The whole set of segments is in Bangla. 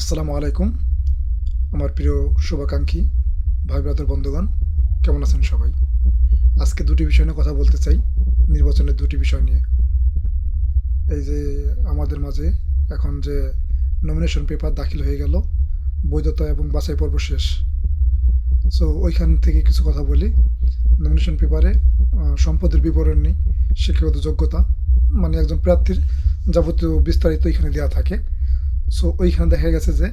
আসসালামু আলাইকুম। আমার প্রিয় শুভাকাঙ্ক্ষী ভাই ব্রাদার বন্ধুগণ, কেমন আছেন সবাই? আজকে দুটি বিষয় নিয়ে কথা বলতে চাই, নির্বাচনের দুটি বিষয় নিয়ে। এই যে আমাদের মাঝে এখন যে নমিনেশন পেপার দাখিল হয়ে গেল, বৈধতা এবং বাছাই পর্ব শেষ। সো ওইখান থেকে কিছু কথা বলি। নমিনেশন পেপারে সম্পদের বিবরণী শিক্ষাগত যোগ্যতা মানে একজন প্রার্থীর যাবতীয় বিস্তারিত এখানে দেওয়া থাকে। সো ওইখানে দেখা গেছে যে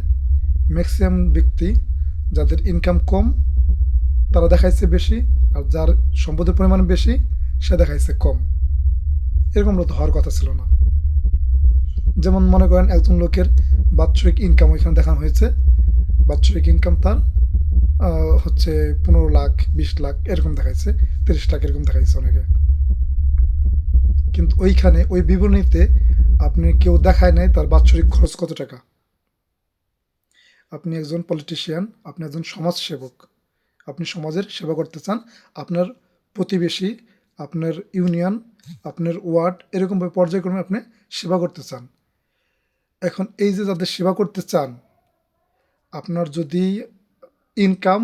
ম্যাক্সিমাম ব্যক্তি যাদের ইনকাম কম, তারা দেখাইছে বেশি আর যার সম্পদের পরিমাণ বেশি, সে দেখাইছে কম। এরকম তো হওয়ার কথা ছিল না। যেমন মনে করেন একজন লোকের বাৎসরিক ইনকাম ওইখানে দেখানো হয়েছে। বাৎসরিক ইনকাম তার হচ্ছে পনেরো লাখ, বিশ লাখ এরকম দেখাইছে, তিরিশ লাখ এরকম দেখাইছে অনেকে। কিন্তু ওইখানে ওই বিবরণীতে আপনি কেউ দেখায় নাই তার বাৎসরিক খরচ কত টাকা? আপনি একজন পলিটিশিয়ান আপনি একজন সমাজসেবক, আপনি সমাজের সেবা করতে চান, আপনার প্রতিবেশী, আপনার ইউনিয়ন আপনার ওয়ার্ড এরকমভাবে পর্যায়ক্রমে আপনি সেবা করতে চান। এখন এই যে যাদের সেবা করতে চান, আপনার যদি ইনকাম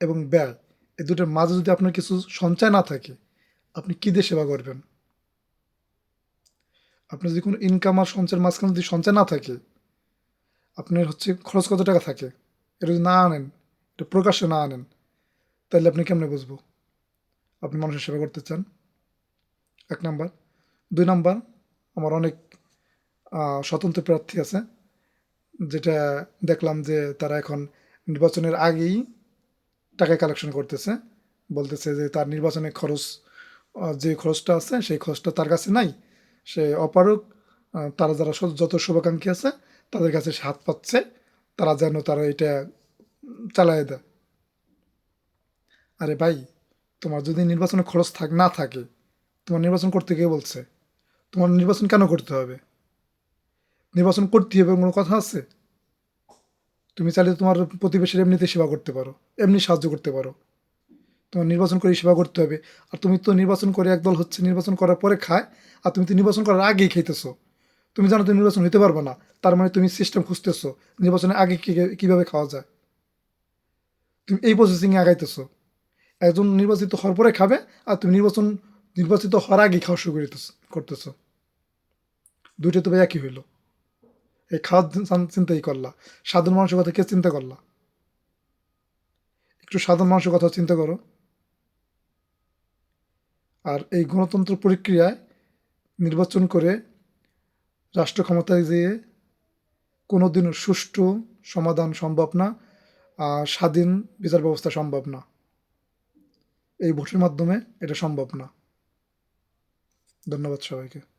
এবং ব্যয়, এই দুটোর মাঝে যদি আপনার কিছু সঞ্চয় না থাকে, আপনি কী দিয়ে সেবা করবেন? আপনার যদি কোনো ইনকাম আর সঞ্চয়ের মাঝখানে যদি সঞ্চয় না থাকে, আপনার হচ্ছে খরচ কত টাকা থাকে, এটা যদি না আনেন, এটা প্রকাশ্যে না আনেন, তাহলে আপনি কেমনে বুঝব? আপনি মানুষের সেবা করতে চান। এক নাম্বার। দুই নাম্বার, আমার অনেক স্বতন্ত্র প্রার্থী আছে, যেটা দেখলাম যে তারা এখন নির্বাচনের আগেই টাকা কালেকশন করতেছে। বলতেছে যে তার নির্বাচনের খরচ যে খরচটা আছে, সেই খরচটা তার কাছে নাই সে অপারক তারা যারা যত শুভাকাঙ্ক্ষী আছে, তাদের কাছে সে হাত পাচ্ছে, তারা যেন তারা এটা চালায় দেয়। আরে ভাই, তোমার যদি নির্বাচনের খরচ থাক, না থাকে, তোমার নির্বাচন করতে কে বলছে? তোমার নির্বাচন কেন করতে হবে? নির্বাচন করতে হবে কোনো কথা আছে? তুমি চাইলে তোমার প্রতিবেশীর এমনিতে সেবা করতে পারো, এমনি সাহায্য করতে পারো। তোমার নির্বাচন করে সেবা করতে হবে। আর তুমি তো নির্বাচন করে একদল হচ্ছে, নির্বাচন করার পরে খায়, আর তুমি তো নির্বাচন করার আগেই খাইতেছো। তুমি জানো তুমি নির্বাচন হইতে পারবে না, তার মানে তুমি সিস্টেম খুঁজতেছো, নির্বাচনের আগে কীভাবে খাওয়া যায়। তুমি এই প্রসেসিংয়ে আগাইতেছো। একজন নির্বাচিত হওয়ার পরে খাবে, আর তুমি নির্বাচন নির্বাচিত হওয়ার আগে খাওয়া শুরু করিতেছ করতেছো। দুইটা তো ভাই একই হইল। এই খাওয়ার চিন্তাই করলা। সাধারণ মানুষের কথা কে চিন্তা করলা? একটু সাধারণ মানুষের কথা চিন্তা করো। আর এই গণতন্ত্র প্রক্রিয়ায় নির্বাচন করে রাষ্ট্র ক্ষমতায় যেয়ে কোনো দিন সুষ্ঠু সমাধান সম্ভব না স্বাধীন বিচার ব্যবস্থা সম্ভব না। এই ভোটের মাধ্যমে এটা সম্ভব না। ধন্যবাদ সবাইকে।